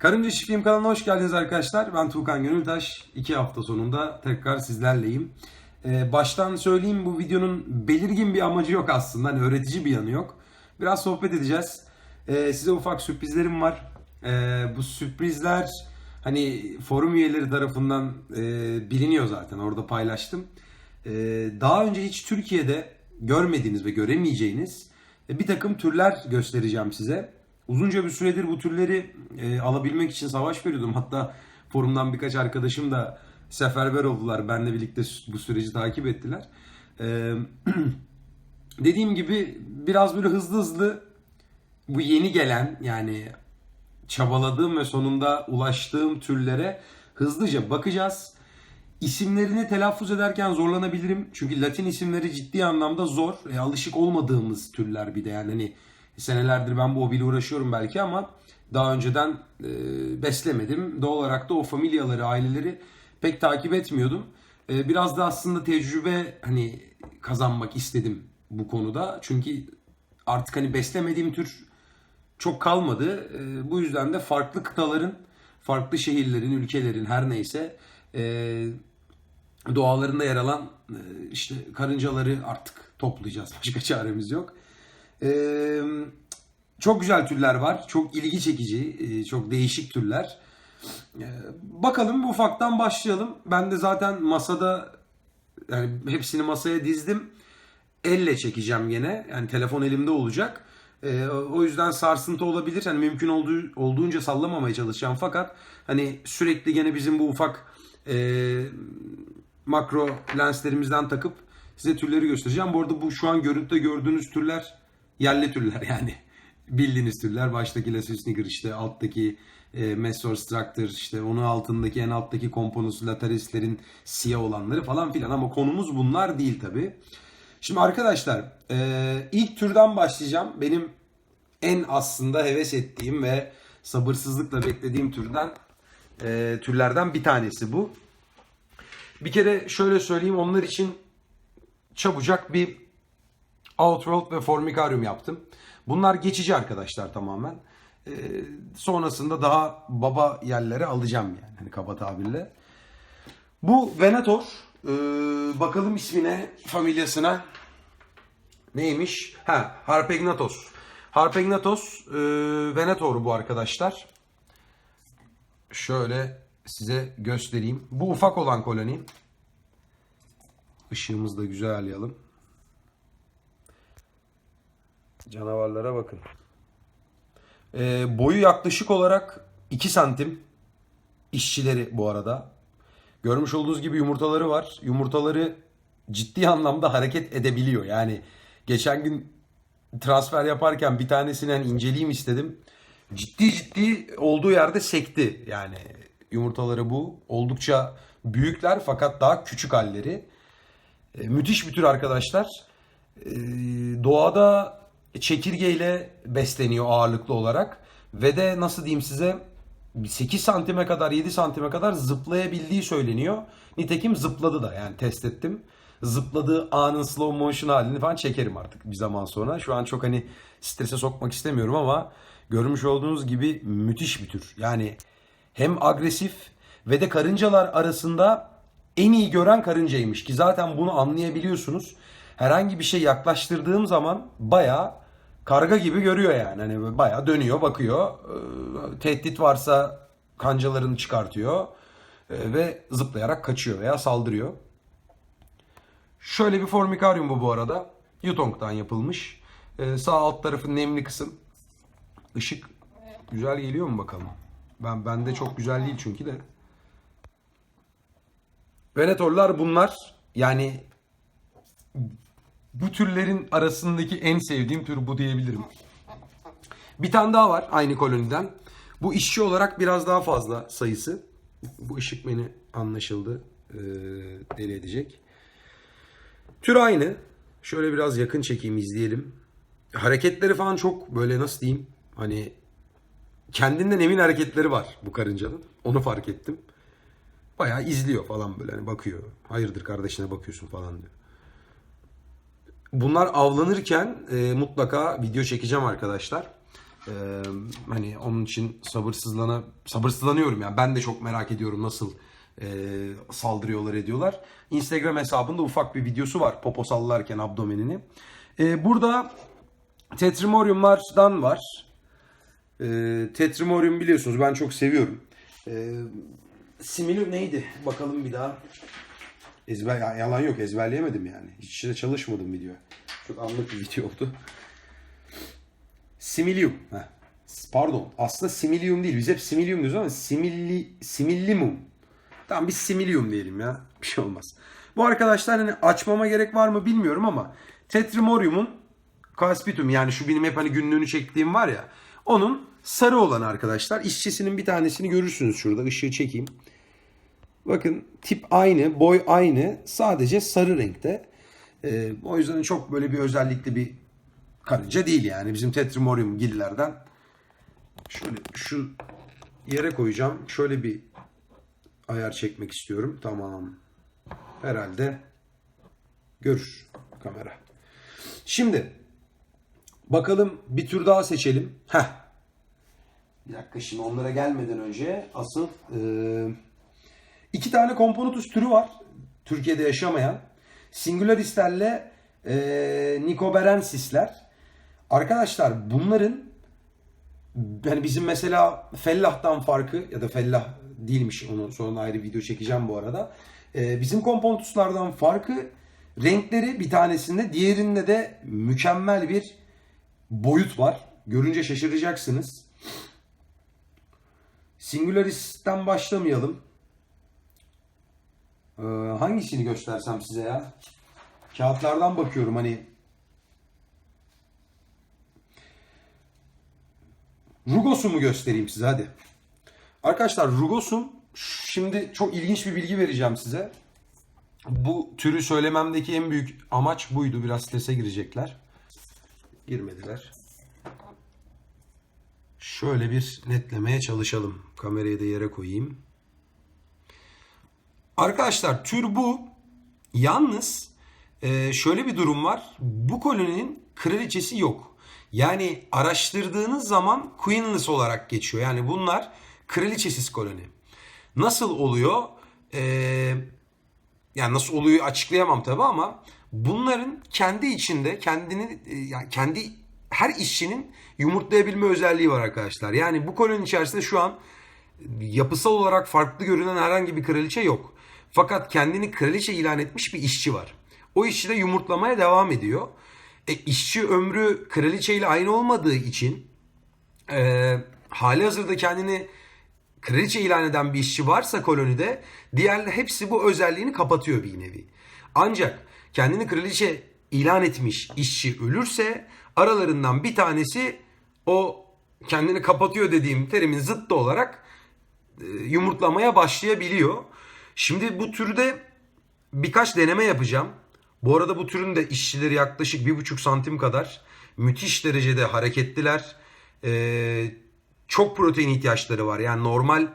Karınca Çiftliğim kanalına hoş geldiniz arkadaşlar. Ben Tuğkan Gönültaş. İki hafta sonunda tekrar sizlerleyim. Ee, baştan söyleyeyim bu videonun belirgin bir amacı yok aslında. Hani öğretici bir yanı yok. Biraz sohbet edeceğiz. Ee, size ufak sürprizlerim var. Ee, bu sürprizler hani forum üyeleri tarafından e, biliniyor zaten. Orada paylaştım. Ee, daha önce hiç Türkiye'de görmediğiniz ve göremeyeceğiniz e, bir takım türler göstereceğim size. Uzunca bir süredir bu türleri e, alabilmek için savaş veriyordum. Hatta forumdan birkaç arkadaşım da seferber oldular. Benle birlikte bu süreci takip ettiler. E, dediğim gibi biraz böyle hızlı hızlı bu yeni gelen yani çabaladığım ve sonunda ulaştığım türlere hızlıca bakacağız. İsimlerini telaffuz ederken zorlanabilirim. Çünkü Latin isimleri ciddi anlamda zor. E, alışık olmadığımız türler bir de yani hani senelerdir ben bu hobiyle uğraşıyorum belki ama daha önceden e, beslemedim. Doğal olarak da o familyaları, aileleri pek takip etmiyordum. E, biraz da aslında tecrübe hani kazanmak istedim bu konuda. Çünkü artık hani beslemediğim tür çok kalmadı. E, bu yüzden de farklı kıtaların, farklı şehirlerin, ülkelerin her neyse e, doğalarında yer alan e, işte karıncaları artık toplayacağız. Başka çaremiz yok. E, çok güzel türler var. Çok ilgi çekici, çok değişik türler. Bakalım ufaktan başlayalım. Ben de zaten masada yani hepsini masaya dizdim. Elle çekeceğim gene. Yani telefon elimde olacak. E, o yüzden sarsıntı olabilir. Hani mümkün olduğu, olduğunca sallamamaya çalışacağım. Fakat hani sürekli gene bizim bu ufak e, makro lenslerimizden takıp size türleri göstereceğim. Bu arada bu şu an görüntüde gördüğünüz türler yerli türler yani. Bildiğiniz türler. Baştaki Lassus niger işte alttaki e, Messor Structor işte onun altındaki en alttaki Komponus Lataris'lerin siyah olanları falan filan ama konumuz bunlar değil tabi. Şimdi arkadaşlar e, ilk türden başlayacağım. Benim en aslında heves ettiğim ve sabırsızlıkla beklediğim türden e, türlerden bir tanesi bu. Bir kere şöyle söyleyeyim onlar için çabucak bir Outworld ve Formicarium yaptım. Bunlar geçici arkadaşlar tamamen. Ee, sonrasında daha baba yerlere alacağım yani hani kaba tabirle. Bu Venator. Ee, bakalım ismine, familyasına. Neymiş? Ha, Harpegnathos. Harpegnathos e, Venator bu arkadaşlar. Şöyle size göstereyim. Bu ufak olan koloni. Işığımızı da güzel ayarlayalım. Canavarlara bakın. Ee, boyu yaklaşık olarak 2 santim. İşçileri bu arada. Görmüş olduğunuz gibi yumurtaları var. Yumurtaları ciddi anlamda hareket edebiliyor. Yani geçen gün transfer yaparken bir tanesinden inceleyeyim istedim. Ciddi ciddi olduğu yerde sekti. Yani yumurtaları bu. Oldukça büyükler fakat daha küçük halleri. E, müthiş bir tür arkadaşlar. E, doğada çekirgeyle besleniyor ağırlıklı olarak. Ve de nasıl diyeyim size 8 santime kadar 7 santime kadar zıplayabildiği söyleniyor. Nitekim zıpladı da yani test ettim. Zıpladığı anın slow motion halini falan çekerim artık bir zaman sonra. Şu an çok hani strese sokmak istemiyorum ama görmüş olduğunuz gibi müthiş bir tür. Yani hem agresif ve de karıncalar arasında en iyi gören karıncaymış ki zaten bunu anlayabiliyorsunuz. Herhangi bir şey yaklaştırdığım zaman bayağı karga gibi görüyor yani. Hani bayağı dönüyor, bakıyor. Ee, Tehdit varsa kancalarını çıkartıyor Ee, ve zıplayarak kaçıyor veya saldırıyor. Şöyle bir formikarium bu bu arada. Yutong'dan yapılmış. Ee, sağ alt tarafı nemli kısım. Işık güzel geliyor mu bakalım. Ben bende çok güzel değil çünkü de. Venatorlar bunlar. Yani bu türlerin arasındaki en sevdiğim tür bu diyebilirim. Bir tane daha var aynı koloniden. Bu işçi olarak biraz daha fazla sayısı. Bu ışık beni anlaşıldı. Ee, deli edecek. Tür aynı. Şöyle biraz yakın çekeyim izleyelim. Hareketleri falan çok böyle nasıl diyeyim? Hani kendinden emin hareketleri var bu karıncanın. Onu fark ettim. Bayağı izliyor falan böyle hani bakıyor. Hayırdır kardeşine bakıyorsun falan diyor. Bunlar avlanırken e, mutlaka video çekeceğim arkadaşlar. Ee, hani onun için sabırsızlana sabırsızlanıyorum yani. Ben de çok merak ediyorum nasıl e, saldırıyorlar ediyorlar. Instagram hesabında ufak bir videosu var. Popo sallarken abdomenini. Ee, burada Tetrimoriumlardan var. Ee, Tetrimorium biliyorsunuz ben çok seviyorum. Ee, Similium neydi? Bakalım bir daha. Ezber, ya- yalan yok ezberleyemedim yani. Hiç de çalışmadım video. Çok anlık bir video oldu. Similium. Heh. Pardon. Aslında similium değil. Biz hep similium diyoruz ama similli, simillimum. Tamam biz similium diyelim ya. Bir şey olmaz. Bu arkadaşlar hani açmama gerek var mı bilmiyorum ama Tetrimorium'un Caspitum yani şu benim hep hani günlüğünü çektiğim var ya. Onun sarı olan arkadaşlar. İşçisinin bir tanesini görürsünüz şurada. Işığı çekeyim. Bakın tip aynı, boy aynı. Sadece sarı renkte. Ee, o yüzden çok böyle bir özellikli bir karınca değil yani. Bizim Tetrimorium gillerden. Şöyle şu yere koyacağım. Şöyle bir ayar çekmek istiyorum. Tamam. Herhalde görür kamera. Şimdi bakalım bir tür daha seçelim. Heh. Bir dakika şimdi onlara gelmeden önce asıl eee İki tane komponotus türü var. Türkiye'de yaşamayan. Singularislerle e, Nicoberensisler. Arkadaşlar bunların yani bizim mesela Fellah'tan farkı ya da Fellah değilmiş onu sonra ayrı video çekeceğim bu arada. E, bizim komponotuslardan farkı renkleri bir tanesinde diğerinde de mükemmel bir boyut var. Görünce şaşıracaksınız. Singularis'ten başlamayalım. Ee, hangisini göstersem size ya? Kağıtlardan bakıyorum hani. Rugos'u mu göstereyim size hadi. Arkadaşlar Rugos'un şimdi çok ilginç bir bilgi vereceğim size. Bu türü söylememdeki en büyük amaç buydu. Biraz strese girecekler. Girmediler. Şöyle bir netlemeye çalışalım. Kamerayı da yere koyayım. Arkadaşlar tür bu. Yalnız e, şöyle bir durum var. Bu koloninin kraliçesi yok. Yani araştırdığınız zaman queenless olarak geçiyor. Yani bunlar kraliçesiz koloni. Nasıl oluyor? E, yani nasıl oluyor açıklayamam tabi ama bunların kendi içinde kendini e, yani kendi her işçinin yumurtlayabilme özelliği var arkadaşlar. Yani bu koloninin içerisinde şu an yapısal olarak farklı görünen herhangi bir kraliçe yok. Fakat kendini kraliçe ilan etmiş bir işçi var. O işçi de yumurtlamaya devam ediyor. E, işçi ömrü kraliçe ile aynı olmadığı için e, hali hazırda kendini kraliçe ilan eden bir işçi varsa kolonide diğer hepsi bu özelliğini kapatıyor bir nevi. Ancak kendini kraliçe ilan etmiş işçi ölürse aralarından bir tanesi o kendini kapatıyor dediğim terimin zıttı olarak e, yumurtlamaya başlayabiliyor. Şimdi bu türde birkaç deneme yapacağım. Bu arada bu türün de işçileri yaklaşık bir buçuk santim kadar müthiş derecede hareketliler. Ee, çok protein ihtiyaçları var. Yani normal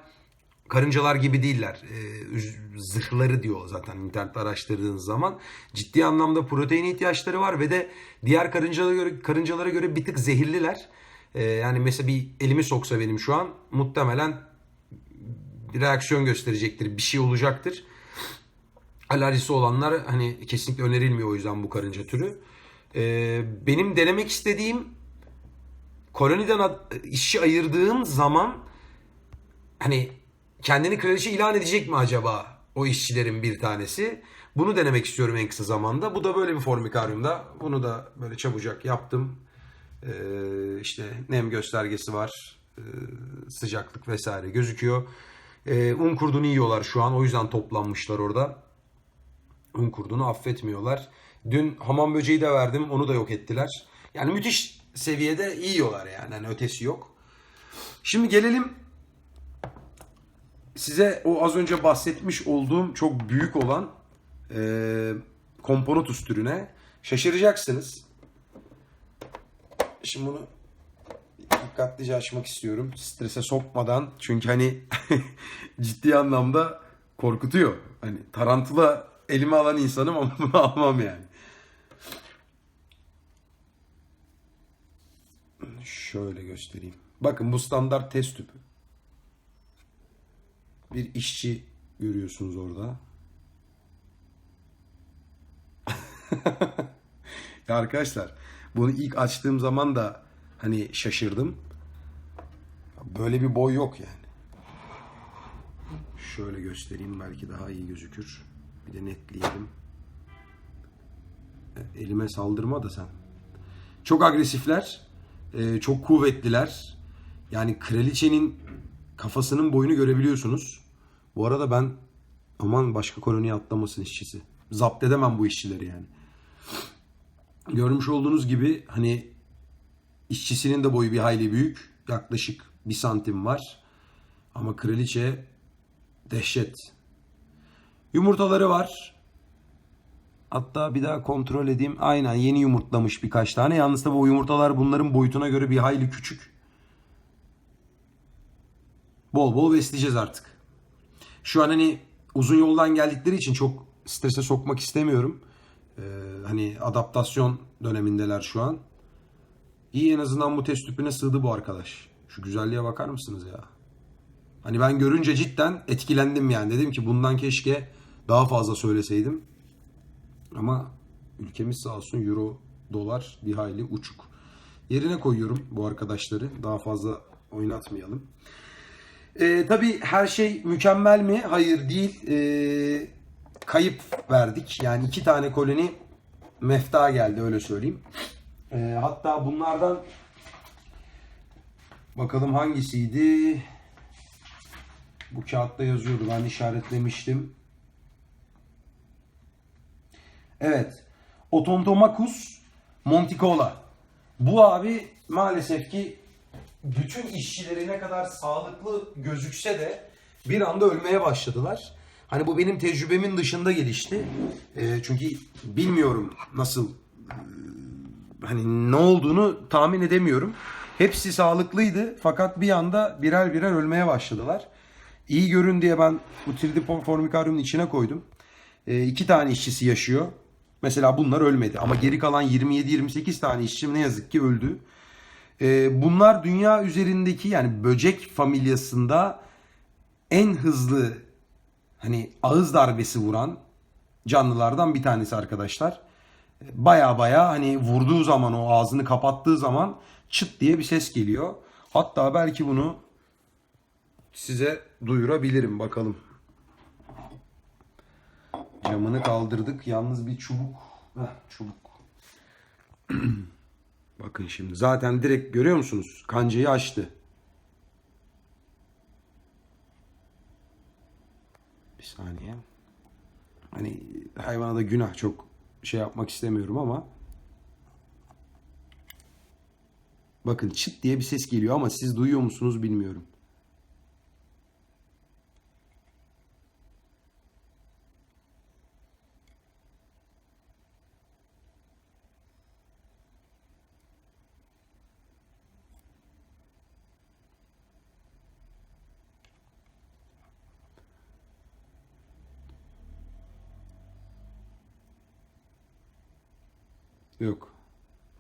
karıncalar gibi değiller. Ee, zırhları diyor zaten internette araştırdığınız zaman. Ciddi anlamda protein ihtiyaçları var ve de diğer karıncalara göre, karıncalara göre bir tık zehirliler. Ee, yani mesela bir elimi soksa benim şu an muhtemelen bir reaksiyon gösterecektir. Bir şey olacaktır. Alerjisi olanlar hani kesinlikle önerilmiyor o yüzden bu karınca türü. Ee, benim denemek istediğim koloniden işi ayırdığım zaman hani kendini kraliçe ilan edecek mi acaba o işçilerin bir tanesi? Bunu denemek istiyorum en kısa zamanda. Bu da böyle bir formikaryumda. Bunu da böyle çabucak yaptım. Ee, işte nem göstergesi var. Ee, sıcaklık vesaire gözüküyor. Ee, un kurdunu yiyorlar şu an. O yüzden toplanmışlar orada. Un kurdunu affetmiyorlar. Dün hamam böceği de verdim. Onu da yok ettiler. Yani müthiş seviyede yiyorlar yani. yani ötesi yok. Şimdi gelelim size o az önce bahsetmiş olduğum çok büyük olan e, komponotus türüne şaşıracaksınız. Şimdi bunu dikkatlice açmak istiyorum. Strese sokmadan. Çünkü hani ciddi anlamda korkutuyor. Hani tarantula elime alan insanım ama bunu almam yani. Şöyle göstereyim. Bakın bu standart test tüpü. Bir işçi görüyorsunuz orada. ya arkadaşlar bunu ilk açtığım zaman da hani şaşırdım. Böyle bir boy yok yani. Şöyle göstereyim belki daha iyi gözükür. Bir de netleyelim. Elime saldırma da sen. Çok agresifler. e, çok kuvvetliler. Yani kraliçenin kafasının boyunu görebiliyorsunuz. Bu arada ben aman başka koloniye atlamasın işçisi. Zapt edemem bu işçileri yani. Görmüş olduğunuz gibi hani işçisinin de boyu bir hayli büyük. Yaklaşık bir santim var. Ama kraliçe dehşet. Yumurtaları var. Hatta bir daha kontrol edeyim. Aynen yeni yumurtlamış birkaç tane. Yalnız tabii o yumurtalar bunların boyutuna göre bir hayli küçük. Bol bol besleyeceğiz artık. Şu an hani uzun yoldan geldikleri için çok strese sokmak istemiyorum. Ee, hani adaptasyon dönemindeler şu an. İyi en azından bu test tüpüne sığdı bu arkadaş. Şu güzelliğe bakar mısınız ya? Hani ben görünce cidden etkilendim yani. Dedim ki bundan keşke daha fazla söyleseydim. Ama ülkemiz sağ olsun euro, dolar bir hayli uçuk. Yerine koyuyorum bu arkadaşları. Daha fazla oynatmayalım. Ee, tabii her şey mükemmel mi? Hayır değil. Ee, kayıp verdik. Yani iki tane koloni mefta geldi öyle söyleyeyim. Ee, hatta bunlardan bakalım hangisiydi? Bu kağıtta yazıyordu. Ben işaretlemiştim. Evet. Otontomacus monticola. Bu abi maalesef ki bütün işçileri ne kadar sağlıklı gözükse de bir anda ölmeye başladılar. Hani bu benim tecrübemin dışında gelişti. Ee, çünkü bilmiyorum nasıl e, hani ne olduğunu tahmin edemiyorum. Hepsi sağlıklıydı fakat bir anda birer birer ölmeye başladılar. İyi görün diye ben bu 3D Formicarium'un içine koydum. Ee, iki tane işçisi yaşıyor. Mesela bunlar ölmedi ama geri kalan 27-28 tane işçim ne yazık ki öldü. Ee, bunlar dünya üzerindeki yani böcek familyasında en hızlı hani ağız darbesi vuran canlılardan bir tanesi arkadaşlar. Baya baya hani vurduğu zaman o ağzını kapattığı zaman çıt diye bir ses geliyor. Hatta belki bunu size duyurabilirim bakalım. Camını kaldırdık. Yalnız bir çubuk. Heh, çubuk. Bakın şimdi. Zaten direkt görüyor musunuz? Kancayı açtı. Bir saniye. Hani hayvana da günah çok şey yapmak istemiyorum ama Bakın çıt diye bir ses geliyor ama siz duyuyor musunuz bilmiyorum. Yok.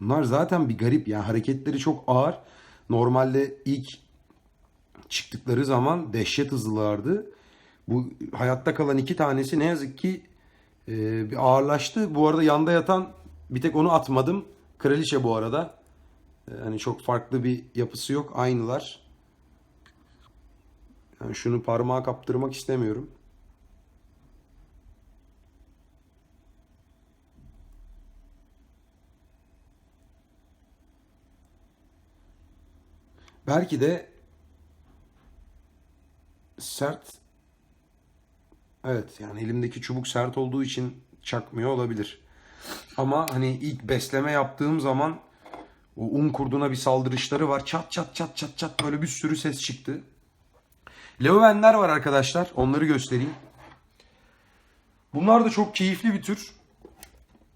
Bunlar zaten bir garip yani hareketleri çok ağır. Normalde ilk çıktıkları zaman dehşet hızlılardı. Bu hayatta kalan iki tanesi ne yazık ki e, bir ağırlaştı. Bu arada yanda yatan bir tek onu atmadım. Kraliçe bu arada. E, hani çok farklı bir yapısı yok. Aynılar. Yani şunu parmağa kaptırmak istemiyorum. Belki de sert Evet yani elimdeki çubuk sert olduğu için çakmıyor olabilir. Ama hani ilk besleme yaptığım zaman o un kurduna bir saldırışları var. Çat çat çat çat çat böyle bir sürü ses çıktı. Leovenler var arkadaşlar. Onları göstereyim. Bunlar da çok keyifli bir tür.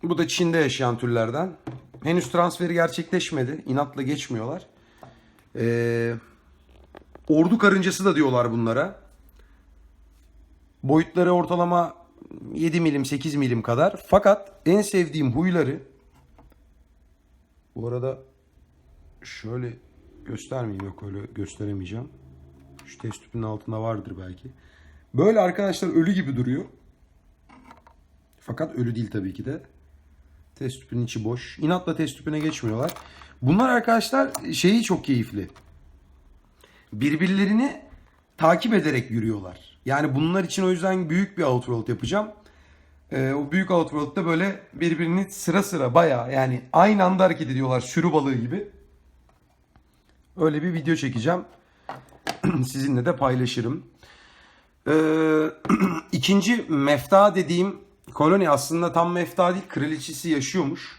Bu da Çin'de yaşayan türlerden. Henüz transferi gerçekleşmedi. İnatla geçmiyorlar. Ee, ordu karıncası da diyorlar bunlara. Boyutları ortalama 7 milim 8 milim kadar. Fakat en sevdiğim huyları bu arada şöyle göstermeyeyim yok öyle gösteremeyeceğim. Şu test tüpünün altında vardır belki. Böyle arkadaşlar ölü gibi duruyor. Fakat ölü değil tabii ki de. Test tüpünün içi boş. İnatla test tüpüne geçmiyorlar. Bunlar arkadaşlar şeyi çok keyifli. Birbirlerini takip ederek yürüyorlar. Yani bunlar için o yüzden büyük bir outworld yapacağım. Ee, o büyük outworld'da böyle birbirini sıra sıra bayağı yani aynı anda hareket ediyorlar sürü balığı gibi. Öyle bir video çekeceğim. Sizinle de paylaşırım. Ee, ikinci mefta dediğim koloni aslında tam mefta değil kraliçesi yaşıyormuş.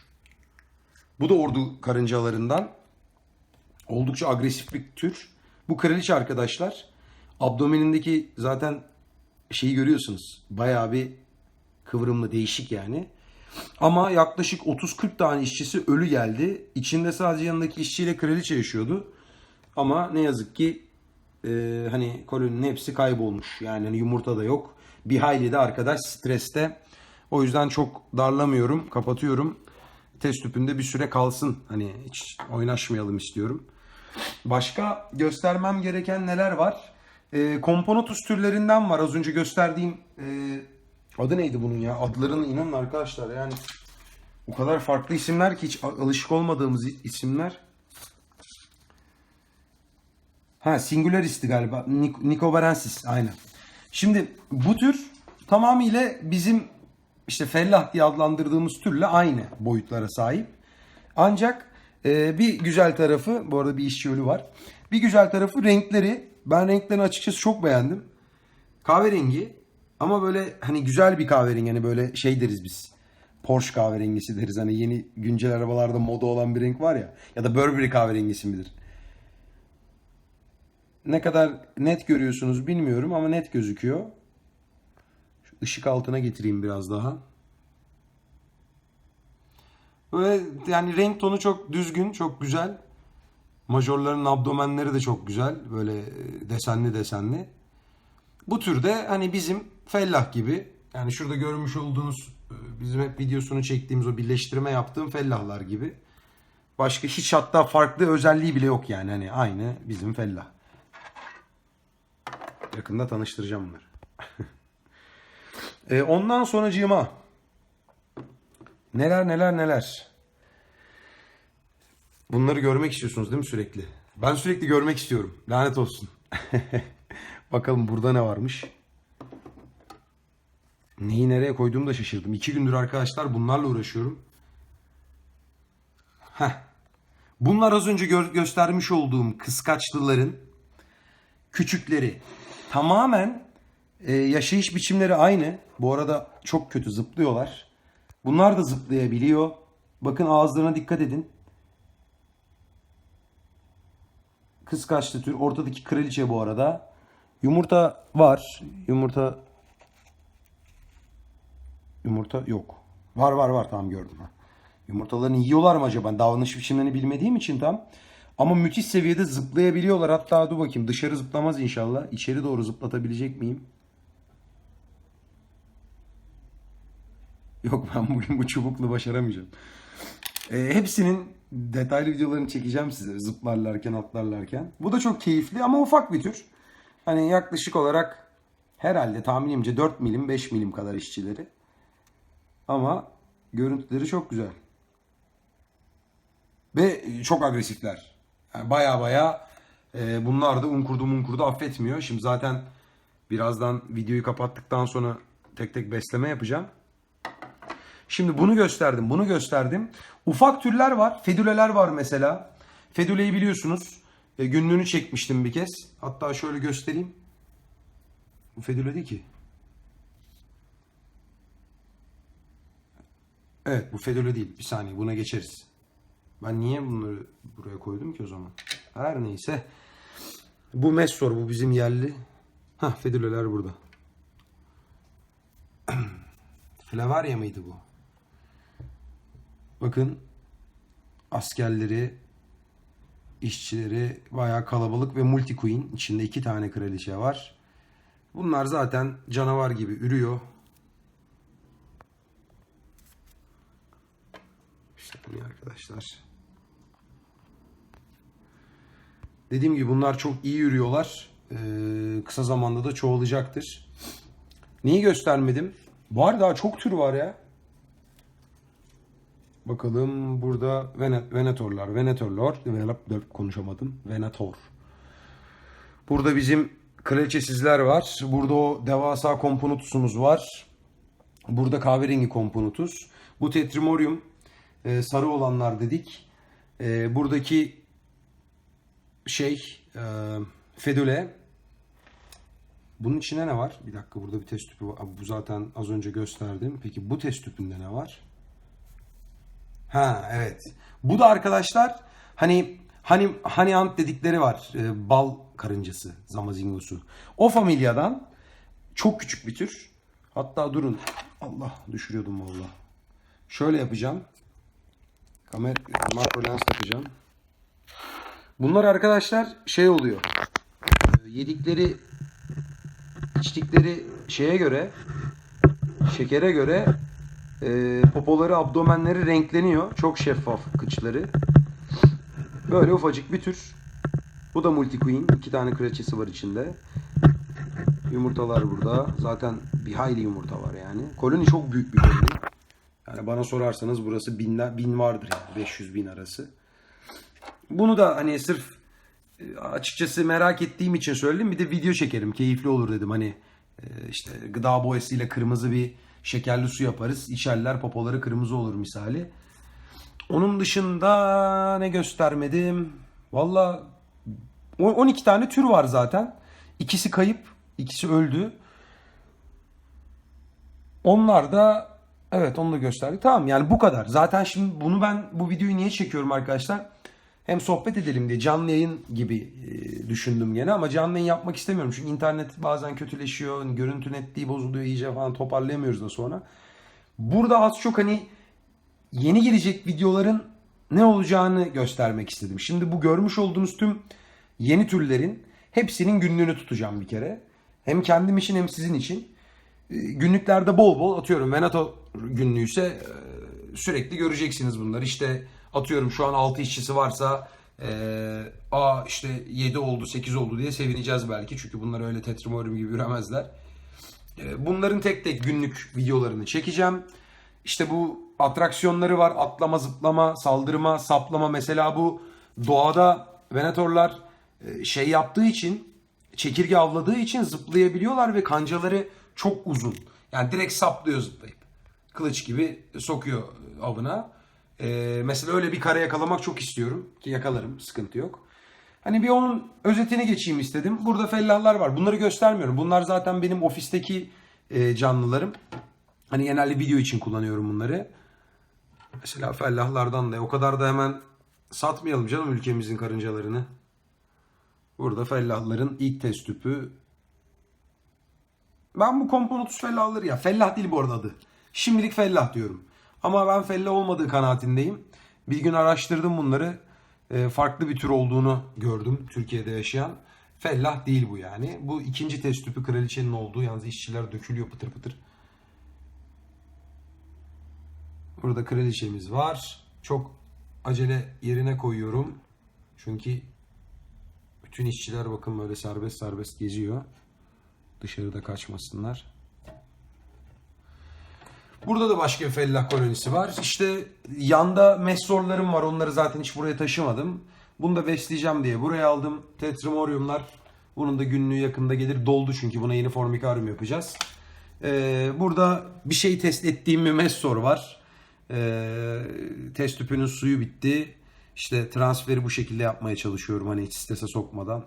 Bu da ordu karıncalarından. Oldukça agresif bir tür. Bu kraliçe arkadaşlar. Abdomenindeki zaten şeyi görüyorsunuz. Bayağı bir kıvrımlı değişik yani. Ama yaklaşık 30-40 tane işçisi ölü geldi. İçinde sadece yanındaki işçiyle kraliçe yaşıyordu. Ama ne yazık ki e, hani koloninin hepsi kaybolmuş. Yani hani yumurta da yok. Bir hayli de arkadaş streste. O yüzden çok darlamıyorum. Kapatıyorum. Test tüpünde bir süre kalsın. Hani hiç oynaşmayalım istiyorum. Başka göstermem gereken neler var? E, komponotus türlerinden var. Az önce gösterdiğim e, adı neydi bunun ya? Adlarını inanın arkadaşlar yani o kadar farklı isimler ki hiç alışık olmadığımız isimler. Ha Singularisti galiba. Nic- Nicobarensis aynen. Şimdi bu tür tamamıyla bizim işte fellah diye adlandırdığımız türle aynı boyutlara sahip. Ancak e, bir güzel tarafı, bu arada bir işçi ölü var. Bir güzel tarafı renkleri. Ben renklerini açıkçası çok beğendim. Kahverengi ama böyle hani güzel bir kahverengi. Hani böyle şey deriz biz. Porsche kahverengisi deriz. Hani yeni güncel arabalarda moda olan bir renk var ya. Ya da Burberry kahverengisi midir? Ne kadar net görüyorsunuz bilmiyorum ama net gözüküyor. Işık altına getireyim biraz daha. Böyle yani renk tonu çok düzgün, çok güzel. Majorların abdomenleri de çok güzel. Böyle e, desenli desenli. Bu türde hani bizim fellah gibi yani şurada görmüş olduğunuz e, bizim hep videosunu çektiğimiz o birleştirme yaptığım fellahlar gibi. Başka hiç hatta farklı özelliği bile yok yani. Hani aynı bizim fellah. Yakında tanıştıracağım bunları. e, ondan sonracığıma neler neler neler. Bunları görmek istiyorsunuz değil mi sürekli? Ben sürekli görmek istiyorum. Lanet olsun. Bakalım burada ne varmış. Neyi nereye koyduğumu da şaşırdım. İki gündür arkadaşlar bunlarla uğraşıyorum. Heh. Bunlar az önce gö- göstermiş olduğum kıskaçlıların küçükleri. Tamamen e, yaşayış biçimleri aynı. Bu arada çok kötü zıplıyorlar. Bunlar da zıplayabiliyor. Bakın ağızlarına dikkat edin. Kıskaçlı tür. Ortadaki kraliçe bu arada. Yumurta var. Yumurta Yumurta yok. Var var var tamam gördüm. Yumurtalarını yiyorlar mı acaba? Davranış biçimlerini bilmediğim için tam. Ama müthiş seviyede zıplayabiliyorlar. Hatta dur bakayım dışarı zıplamaz inşallah. İçeri doğru zıplatabilecek miyim? Yok ben bugün bu çubukla başaramayacağım. E, hepsinin detaylı videolarını çekeceğim size zıplarlarken atlarlarken. Bu da çok keyifli ama ufak bir tür. Hani yaklaşık olarak herhalde tahminimce 4 milim 5 milim kadar işçileri. Ama görüntüleri çok güzel. Ve çok agresifler. Yani baya baya e, bunlar da unkurdu munkurdu affetmiyor. Şimdi zaten birazdan videoyu kapattıktan sonra tek tek besleme yapacağım. Şimdi bunu gösterdim, bunu gösterdim. Ufak türler var. Fedüleler var mesela. Fedüleyi biliyorsunuz. E, günlüğünü çekmiştim bir kez. Hatta şöyle göstereyim. Bu fedüle değil ki. Evet bu fedüle değil. Bir saniye buna geçeriz. Ben niye bunları buraya koydum ki o zaman? Her neyse. Bu Messor bu bizim yerli. Hah fedüleler burada. Flavaria mıydı bu? Bakın askerleri, işçileri bayağı kalabalık ve multi queen. İçinde iki tane kraliçe var. Bunlar zaten canavar gibi ürüyor. İşte arkadaşlar. Dediğim gibi bunlar çok iyi yürüyorlar. Ee, kısa zamanda da çoğalacaktır. Neyi göstermedim? Var daha çok tür var ya. Bakalım burada Venatorlar, Venatorlar, Venator konuşamadım. Venator. Burada bizim kraliçesizler var. Burada o devasa komponotusumuz var. Burada kahverengi komponotus. Bu tetrimorium e, sarı olanlar dedik. E, buradaki şey e, fedule. Bunun içine ne var? Bir dakika burada bir test tüpü var. Bu zaten az önce gösterdim. Peki bu test tüpünde ne var? Ha evet. Bu da arkadaşlar hani hani hani ant dedikleri var. E, bal karıncası, zamazingosu. O familyadan çok küçük bir tür. Hatta durun. Allah düşürüyordum valla. Şöyle yapacağım. Kamera makro lens takacağım. Bunlar arkadaşlar şey oluyor. E, Yedikleri içtikleri şeye göre şekere göre e, popoları, abdomenleri renkleniyor. Çok şeffaf kıçları. Böyle ufacık bir tür. Bu da multi queen. İki tane kraliçesi var içinde. Yumurtalar burada. Zaten bir hayli yumurta var yani. Koloni çok büyük bir koloni. Yani bana sorarsanız burası binler, bin vardır yani. 500 bin arası. Bunu da hani sırf e, açıkçası merak ettiğim için söyledim. Bir de video çekerim. Keyifli olur dedim. Hani e, işte gıda boyasıyla kırmızı bir şekerli su yaparız. İçerler popoları kırmızı olur misali. Onun dışında ne göstermedim? Valla 12 tane tür var zaten. İkisi kayıp, ikisi öldü. Onlar da evet onu da gösterdik. Tamam yani bu kadar. Zaten şimdi bunu ben bu videoyu niye çekiyorum arkadaşlar? Hem sohbet edelim diye canlı yayın gibi e, düşündüm gene ama canlı yayın yapmak istemiyorum. Çünkü internet bazen kötüleşiyor, görüntü netliği bozuluyor iyice falan toparlayamıyoruz da sonra. Burada az çok hani yeni gelecek videoların ne olacağını göstermek istedim. Şimdi bu görmüş olduğunuz tüm yeni türlerin hepsinin günlüğünü tutacağım bir kere. Hem kendim için hem sizin için. E, Günlüklerde bol bol atıyorum. Venato günlüğü ise e, sürekli göreceksiniz bunları. İşte atıyorum şu an 6 işçisi varsa e, a işte 7 oldu 8 oldu diye sevineceğiz belki. Çünkü bunlar öyle tetrimorium gibi üremezler. E, Bunların tek tek günlük videolarını çekeceğim. İşte bu atraksiyonları var. Atlama, zıplama, saldırma, saplama. Mesela bu doğada Venatorlar e, şey yaptığı için çekirge avladığı için zıplayabiliyorlar ve kancaları çok uzun. Yani direkt saplıyor zıplayıp. Kılıç gibi sokuyor avına. Ee, mesela öyle bir kare yakalamak çok istiyorum. Ki yakalarım. Sıkıntı yok. Hani bir onun özetini geçeyim istedim. Burada fellahlar var. Bunları göstermiyorum. Bunlar zaten benim ofisteki e, canlılarım. Hani genelde video için kullanıyorum bunları. Mesela fellahlardan da o kadar da hemen satmayalım canım ülkemizin karıncalarını. Burada fellahların ilk test tüpü. Ben bu komponotus fellahları ya. Fellah değil bu arada adı. Şimdilik fellah diyorum. Ama ben fellah olmadığı kanaatindeyim. Bir gün araştırdım bunları. Ee, farklı bir tür olduğunu gördüm Türkiye'de yaşayan. Fellah değil bu yani. Bu ikinci test tüpü kraliçenin olduğu. Yalnız işçiler dökülüyor pıtır pıtır. Burada kraliçemiz var. Çok acele yerine koyuyorum. Çünkü bütün işçiler bakın böyle serbest serbest geziyor. Dışarıda kaçmasınlar. Burada da başka bir fellah kolonisi var. İşte yanda messorlarım var. Onları zaten hiç buraya taşımadım. Bunu da besleyeceğim diye buraya aldım. Tetrimoriumlar. Bunun da günlüğü yakında gelir. Doldu çünkü buna yeni formikarium yapacağız. Ee, burada bir şey test ettiğim bir messor var. Ee, test tüpünün suyu bitti. İşte transferi bu şekilde yapmaya çalışıyorum. Hani hiç strese sokmadan.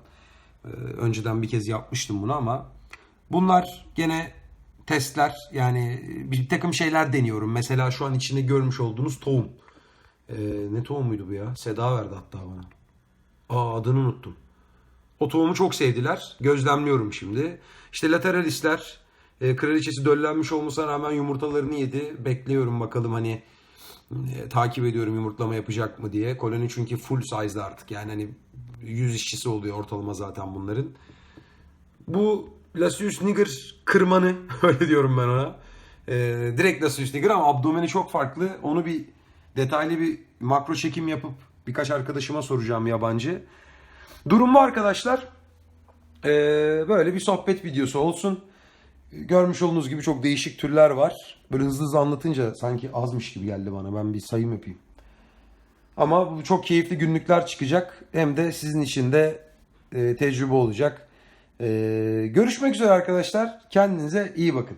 Ee, önceden bir kez yapmıştım bunu ama bunlar gene testler yani bir takım şeyler deniyorum. Mesela şu an içinde görmüş olduğunuz tohum. Ee, ne tohumuydu bu ya? Seda verdi hatta bana. Aa adını unuttum. O tohumu çok sevdiler. Gözlemliyorum şimdi. İşte lateralistler e, kraliçesi döllenmiş olmasına rağmen yumurtalarını yedi. Bekliyorum bakalım hani e, takip ediyorum yumurtlama yapacak mı diye. Koloni çünkü full size'da artık. Yani hani 100 işçisi oluyor ortalama zaten bunların. Bu Lasius niger kırmanı öyle diyorum ben ona. Ee, direkt Lasius niger ama abdomeni çok farklı. Onu bir detaylı bir makro çekim yapıp birkaç arkadaşıma soracağım yabancı. Durum bu arkadaşlar. Ee, böyle bir sohbet videosu olsun. Görmüş olduğunuz gibi çok değişik türler var. Böyle hızlı hızlı anlatınca sanki azmış gibi geldi bana. Ben bir sayım yapayım. Ama bu çok keyifli günlükler çıkacak. Hem de sizin için de e, tecrübe olacak. E, görüşmek üzere arkadaşlar. Kendinize iyi bakın.